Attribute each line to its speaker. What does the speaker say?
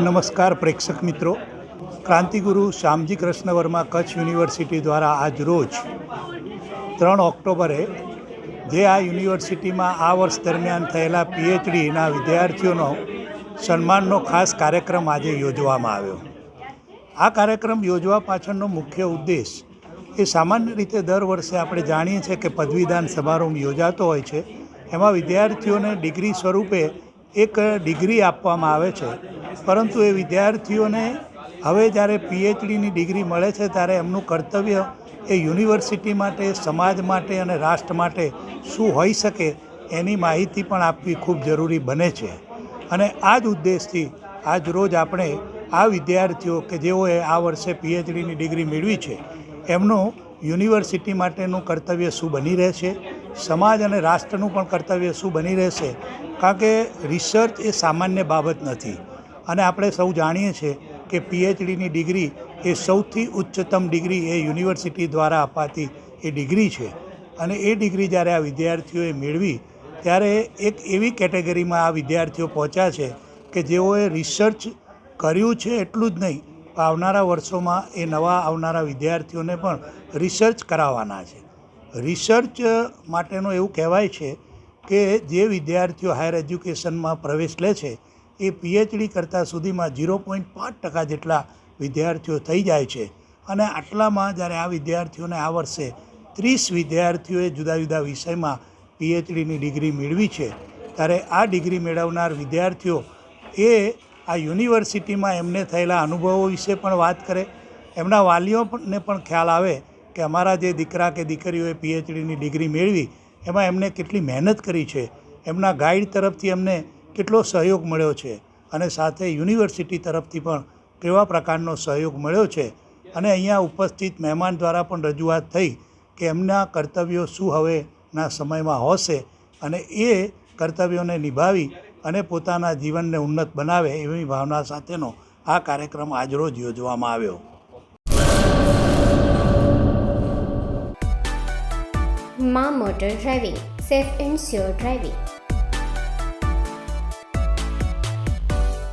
Speaker 1: નમસ્કાર પ્રેક્ષક મિત્રો. ક્રાંતિગુરુ શ્યામજી કૃષ્ણ વર્મા કચ્છ યુનિવર્સિટી દ્વારા આજ રોજ ત્રણ ઓક્ટોબરે જે આ યુનિવર્સિટીમાં આ વર્ષ દરમિયાન થયેલા પીએચડીના વિદ્યાર્થીઓનો સન્માનનો ખાસ કાર્યક્રમ આજે યોજવામાં આવ્યો. આ કાર્યક્રમ યોજવા પાછળનો મુખ્ય ઉદ્દેશ એ સામાન્ય રીતે દર વર્ષે આપણે જાણીએ છીએ કે પદવીદાન સમારોહ યોજાતો હોય છે. એમાં વિદ્યાર્થીઓને ડિગ્રી સ્વરૂપે એક ડિગ્રી આપવામાં આવે છે. પરંતુ એ વિદ્યાર્થીઓને હવે જ્યારે પીએચડીની ડિગ્રી મળે છે ત્યારે એમનું કર્તવ્ય એ યુનિવર્સિટી માટે, સમાજ માટે અને રાષ્ટ્ર માટે શું હોઈ શકે એની માહિતી પણ આપવી ખૂબ જરૂરી બને છે. અને આ જ ઉદ્દેશથી આજ રોજ આપણે આ વિદ્યાર્થીઓ કે જેઓએ આ વર્ષે પીએચડીની ડિગ્રી મેળવી છે, એમનું યુનિવર્સિટી માટેનું કર્તવ્ય શું બની રહેશે, સમાજ અને રાષ્ટ્રનું પણ કર્તવ્ય શું બની રહેશે? કારણ કે રિસર્ચ એ સામાન્ય બાબત નથી. અને આપણે સૌ જાણીએ છીએ કે પીએચડીની ડિગ્રી એ સૌથી ઉચ્ચતમ ડિગ્રી એ યુનિવર્સિટી દ્વારા અપાતી એ ડિગ્રી છે. અને એ ડિગ્રી જ્યારે આ વિદ્યાર્થીઓએ મેળવી, ત્યારે એક એવી કેટેગરીમાં આ વિદ્યાર્થીઓ પહોંચ્યા છે કે જેઓએ રિસર્ચ કર્યું છે એટલું જ નહીં, આવનારા વર્ષોમાં એ નવા આવનારા વિદ્યાર્થીઓને પણ રિસર્ચ કરાવવાના છે. રિસર્ચ માટેનું એવું કહેવાય છે કે જે વિદ્યાર્થીઓ હાયર એજ્યુકેશનમાં પ્રવેશ લે છે એ પીએચડી કરતાં સુધીમાં ઝીરો પોઈન્ટ પાંચ ટકા જેટલા વિદ્યાર્થીઓ થઈ જાય છે. અને આટલામાં જ્યારે આ વિદ્યાર્થીઓને આ વર્ષે ત્રીસ વિદ્યાર્થીઓએ જુદા જુદા વિષયમાં પીએચડીની ડિગ્રી મેળવી છે, ત્યારે આ ડિગ્રી મેળવનાર વિદ્યાર્થીઓ એ આ યુનિવર્સિટીમાં એમને થયેલા અનુભવો વિશે પણ વાત કરે. એમના વાલીઓને પણ ખ્યાલ આવે કે અમારા જે દીકરા કે દીકરીઓએ પીએચડીની ડિગ્રી મેળવી, એમાં એમને કેટલી મહેનત કરી છે. એમના ગાઈડ તરફથી એમને કેટલો સહયોગ મળ્યો છે અને સાથે યુનિવર્સિટી તરફથી પણ કેવા પ્રકારનો સહયોગ મળ્યો છે અને અહીંયા ઉપસ્થિત મહેમાન દ્વારા પણ રજૂઆત થઈ કે એમના કર્તવ્યો શું હવેના સમયમાં હશે અને એ કર્તવ્યોને નિભાવી અને પોતાના જીવનને ઉન્નત બનાવે એવી ભાવના સાથેનો આ કાર્યક્રમ આજરોજ યોજવામાં આવ્યો.
Speaker 2: મા motor driving, safe and sure driving.